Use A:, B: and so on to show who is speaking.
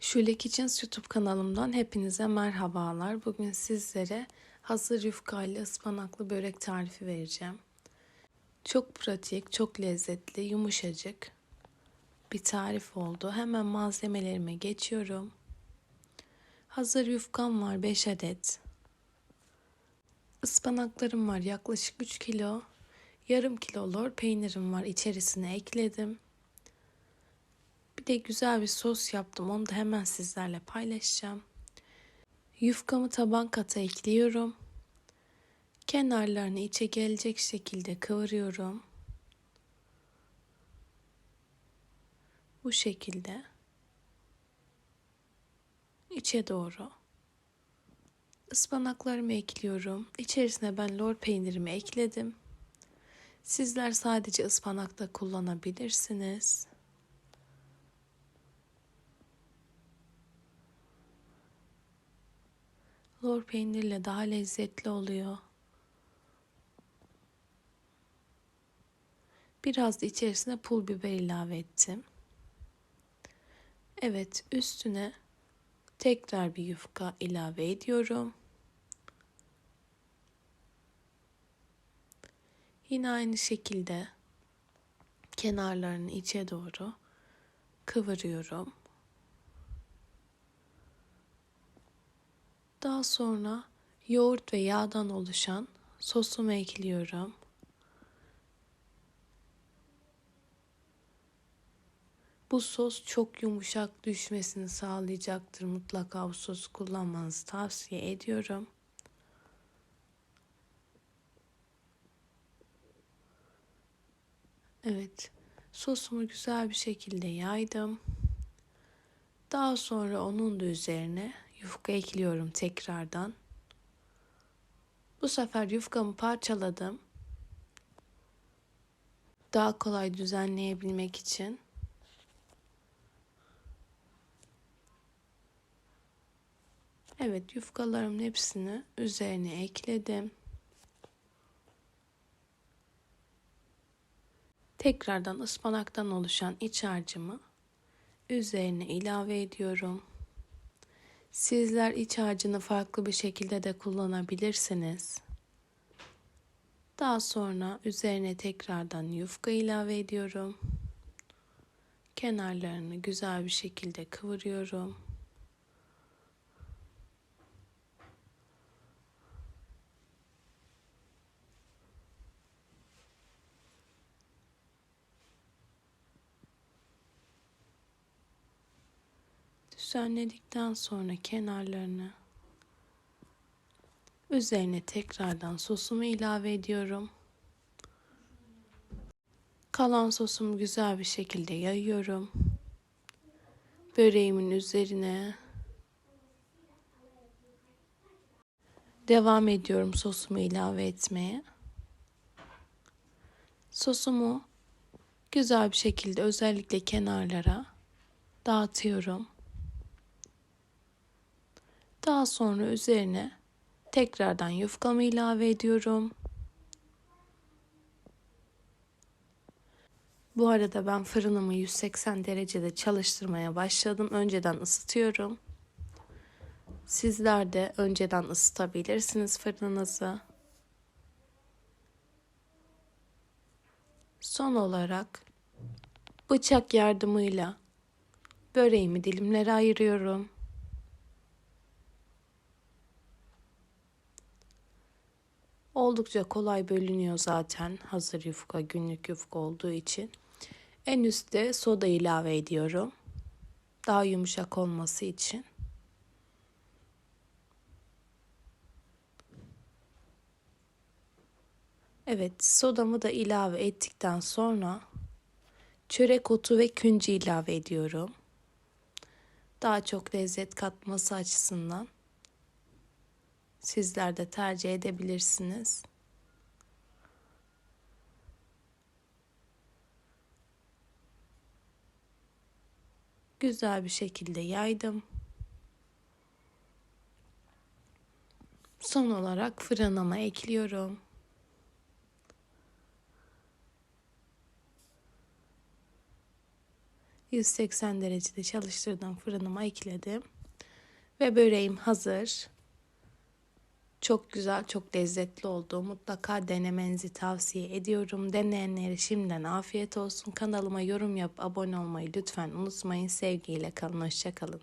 A: Şule Kitchens YouTube kanalımdan hepinize merhabalar. Bugün sizlere hazır yufka ıspanaklı börek tarifi vereceğim. Çok pratik, çok lezzetli, yumuşacık bir tarif oldu. Hemen malzemelerime geçiyorum. Hazır yufkam var 5 adet. Ispanaklarım var yaklaşık 3 kilo. Yarım kilo lor peynirim var içerisine ekledim. Bir de güzel bir sos yaptım. Onu da hemen sizlerle paylaşacağım. Yufkamı taban kata ekliyorum. Kenarlarını içe gelecek şekilde kıvırıyorum. Bu şekilde içe doğru ıspanaklarımı ekliyorum. İçerisine ben lor peynirimi ekledim. Sizler sadece ıspanak da kullanabilirsiniz. Lor peynirle daha lezzetli oluyor. Biraz da içerisine pul biber ilave ettim. Evet, üstüne tekrar bir yufka ilave ediyorum. Yine aynı şekilde kenarlarını içe doğru kıvırıyorum. Daha sonra yoğurt ve yağdan oluşan sosumu ekliyorum. Bu sos çok yumuşak düşmesini sağlayacaktır. Mutlaka bu sosu kullanmanızı tavsiye ediyorum. Evet, sosumu güzel bir şekilde yaydım. Daha sonra onun da üzerine yufka ekliyorum tekrardan. Bu sefer yufkamı parçaladım. Daha kolay düzenleyebilmek için. Evet yufkalarımın hepsini üzerine ekledim. Tekrardan ıspanaktan oluşan iç harcımı üzerine ilave ediyorum. Sizler iç harcını farklı bir şekilde de kullanabilirsiniz. Daha sonra üzerine tekrardan yufka ilave ediyorum. Kenarlarını güzel bir şekilde kıvırıyorum. Düzenledikten sonra kenarlarını üzerine tekrardan sosumu ilave ediyorum. Kalan sosumu güzel bir şekilde yayıyorum. Böreğimin üzerine devam ediyorum sosumu ilave etmeye. Sosumu güzel bir şekilde özellikle kenarlara dağıtıyorum. Daha sonra üzerine tekrardan yufkamı ilave ediyorum. Bu arada ben fırınımı 180 derecede çalıştırmaya başladım. Önceden ısıtıyorum. Sizler de önceden ısıtabilirsiniz fırınınızı. Son olarak bıçak yardımıyla böreğimi dilimlere ayırıyorum. Oldukça kolay bölünüyor zaten hazır yufka, günlük yufka olduğu için. En üstte soda ilave ediyorum. Daha yumuşak olması için. Evet, sodamı da ilave ettikten sonra çörek otu ve küncü ilave ediyorum. Daha çok lezzet katması açısından sizler de tercih edebilirsiniz. Güzel bir şekilde yaydım. Son olarak fırınıma ekliyorum. 180 derecede çalıştırdığım fırınıma ekledim. Ve böreğim hazır. Çok güzel, çok lezzetli oldu. Mutlaka denemenizi tavsiye ediyorum. Deneyenlere şimdiden afiyet olsun. Kanalıma yorum yap, abone olmayı lütfen unutmayın. Sevgiyle kalın, hoşça kalın.